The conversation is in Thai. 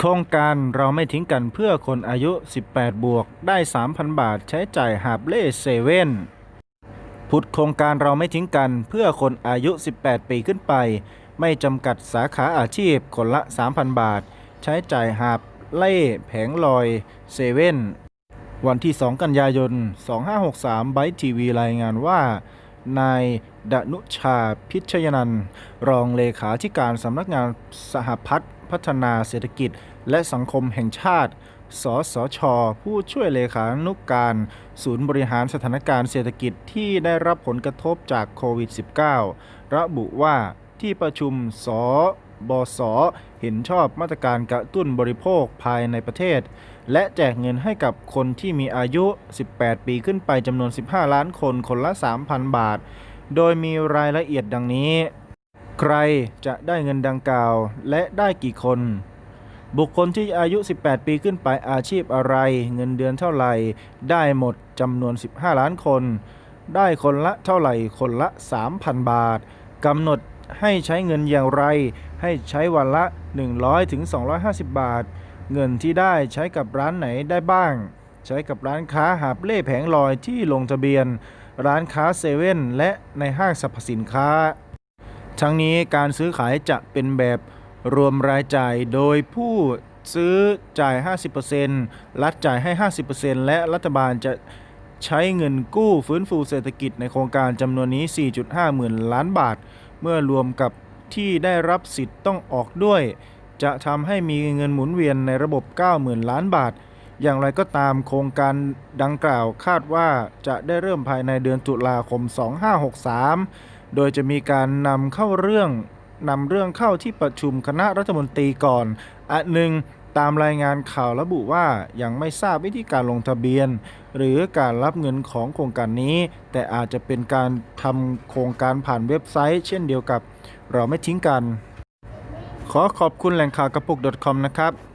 โครงการเราไม่ทิ้งกันเพื่อคนอายุ 18 บวก ได้ 3,000 บาทใช้จ่ายหาบเล่เซเว่นผุดโครงการเราไม่ทิ้งกันเพื่อคนอายุ 18 ปีขึ้นไป ไม่จำกัดสาขาอาชีพคนละ 3,000 บาท ใช้จ่ายหาบเล่แผงลอยเซเว่นวันที่ 2 กันยายน 2563 ไบทีวีรายงานว่า นายดนุชาพิชยนัน รองเลขาธิการสำนักงานสหพัฒน์ พัฒนาเศรษฐกิจและสังคมแห่งชาติ สสช ผู้ช่วยเลขานุกการ ศูนย์บริหารสถานการณ์เศรษฐกิจที่ได้รับผลกระทบจากโควิด -19 ระบุว่าที่ประชุมสบส เห็นชอบมาตรการกระตุ้นบริโภคภายในประเทศ และแจกเงินให้กับคนที่มีอายุ 18 ปีขึ้นไปจำนวน 15 ล้านคนคนละ 3,000 บาท โดยมีรายละเอียดดังนี้ ใครจะได้เงินดังกล่าวและได้กี่คน บุคคลที่อายุ 18 ปีขึ้นไปอาชีพอะไร เงินเดือนเท่าไหร่ ได้หมดจำนวน 15 ล้านคน ได้คนละเท่าไหร่คนละ 3,000 บาทกำหนดให้ใช้เงินอย่างไร ให้ใช้วันละ 100ถึง250 บาท เงินที่ได้ใช้กับร้านไหนได้บ้าง ใช้กับร้านค้าหาบเล่แผงลอยที่ลงทะเบียน ร้านค้าเซเว่นและในห้างสรรพสินค้า ทั้งนี้การซื้อขายจะเป็นแบบรวมรายจ่ายโดยผู้ซื้อจ่าย 50%รัฐจ่ายให้ 50%และรัฐบาลจะใช้เงินกู้ฟื้นฟูเศรษฐกิจในโครงการจำนวนนี้ 4.5 หมื่นล้านบาท เมื่อรวมกับที่ได้รับสิทธิ์ต้องออกด้วย จะทำให้มีเงินหมุนเวียนในระบบ 90,000 ล้านบาท อย่างไรก็ตามโครงการดังกล่าวคาดว่าจะได้เริ่มภายในเดือนตุลาคม 2563 โดยจะมีการนำเข้าเรื่องนำเรื่องเข้าที่ประชุมคณะรัฐมนตรีก่อนอันหนึ่งตามรายงานข่าวระบุว่ายังไม่ทราบวิธีการลงทะเบียน หรือการรับเงินของโครงการนี้ แต่อาจจะเป็นการทำโครงการผ่านเว็บไซต์ เช่นเดียวกับเราไม่ทิ้งกัน ขอขอบคุณแหล่งข่าวกระปุก .com นะครับ